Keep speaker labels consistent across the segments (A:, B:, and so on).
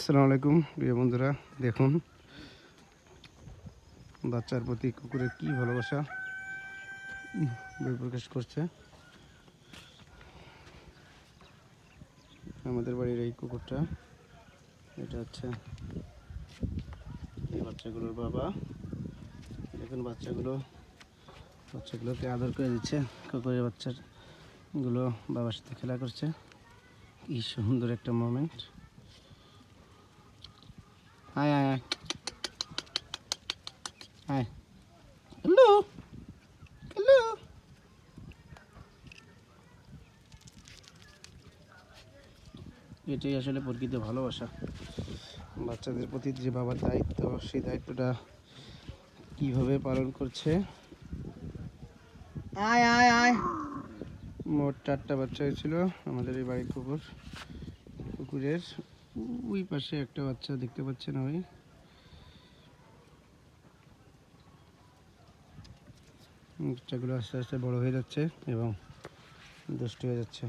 A: আসসালামু আলাইকুম প্রিয় বন্ধুরা দেখুন বাচ্চার প্রতি কুকুরের কি ভালোবাসা উম, বহিঃপ্রকাশ করছে। আমাদের বাড়ির এই কুকুরটা এটা হচ্ছে এই বাচ্চাগুলোর বাবা। দেখুন বাচ্চাগুলো বাচ্চাগুলোকে আদর করে দিচ্ছে। কুকুরের বাচ্চাগুলো বাবার সাথে খেলা করছে। কি সুন্দর একটা মোমেন্ট আয় আয় আয় আয় হ্যালো হ্যালো এটাই আসলে প্রকৃত ভালোবাসা। বাচ্চাদের প্রতি যে বাবার দায়িত্ব সেই দায়িত্বটা কীভাবে পালন করছে? আয় আয় আয়। মোট চারটা বাচ্চা হয়েছিল আমাদের এই বাড়ির কুকুর কুকুরের। ওই পাশে একটা বাচ্চা দেখতে পাচ্ছেন ওই বাচ্চাগুলো আস্তে আস্তে বড় হয়ে যাচ্ছে এবং দুষ্ট হয়ে যাচ্ছে।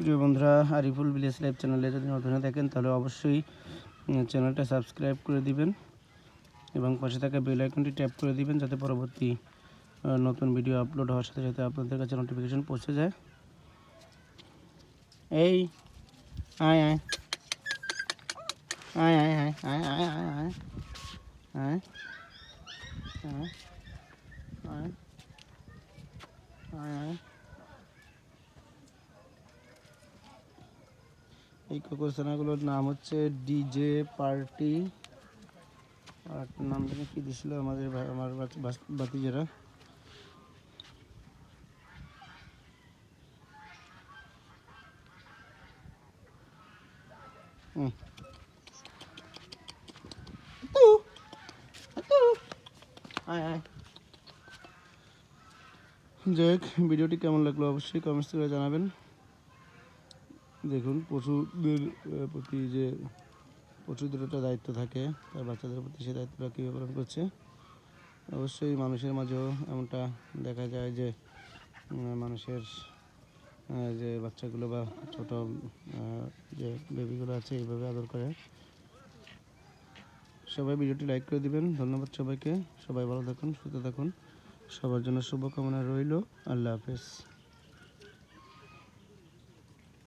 A: প্রিয় বন্ধুরা, আরিফুল ভিলেজ লাইভ চ্যানেলে যদি নতুন থাকেন, তাহলে অবশ্যই চ্যানেলটা সাবস্ক্রাইব করে দিবেন এবং পাশে থাকা বেল আইকনটি ট্যাপ করে দিবেন যাতে পরবর্তী নতুন ভিডিও আপলোড হওয়ার সাথে সাথে আপনাদের কাছে নোটিফিকেশন পৌঁছে যায়। এই, আয় আয়। আয় আয় আয় আয় আয় আয় আয়। এই কুকুরছানাগুলোর নাম হচ্ছে ডিজে পার্টি আর একটা নাম কি দিছিল আমাদের আমার বাতিজারা আয় আয়। যাই হোক ভিডিওটি কেমন লাগল অবশ্যই কমেন্টস করে জানাবেন। দেখুন, পশুদের প্রতি যে পশুদের একটা দায়িত্ব থাকে, তার বাচ্চাদের প্রতি সেই দায়িত্বটা কীভাবে পালন করছে। অবশ্যই মানুষের মাঝেও এমনটা দেখা যায় যে মানুষের যে বাচ্চাগুলো বা ছোট যে বেবিগুলো আছে এইভাবে আদর করে। সবাই ভিডিওটি লাইক করে দিবেন। ধন্যবাদ সবাইকে। সবাই ভালো থাকুন, সুস্থ থাকুন। সবার জন্য শুভকামনা রইল। আল্লাহ হাফেজ।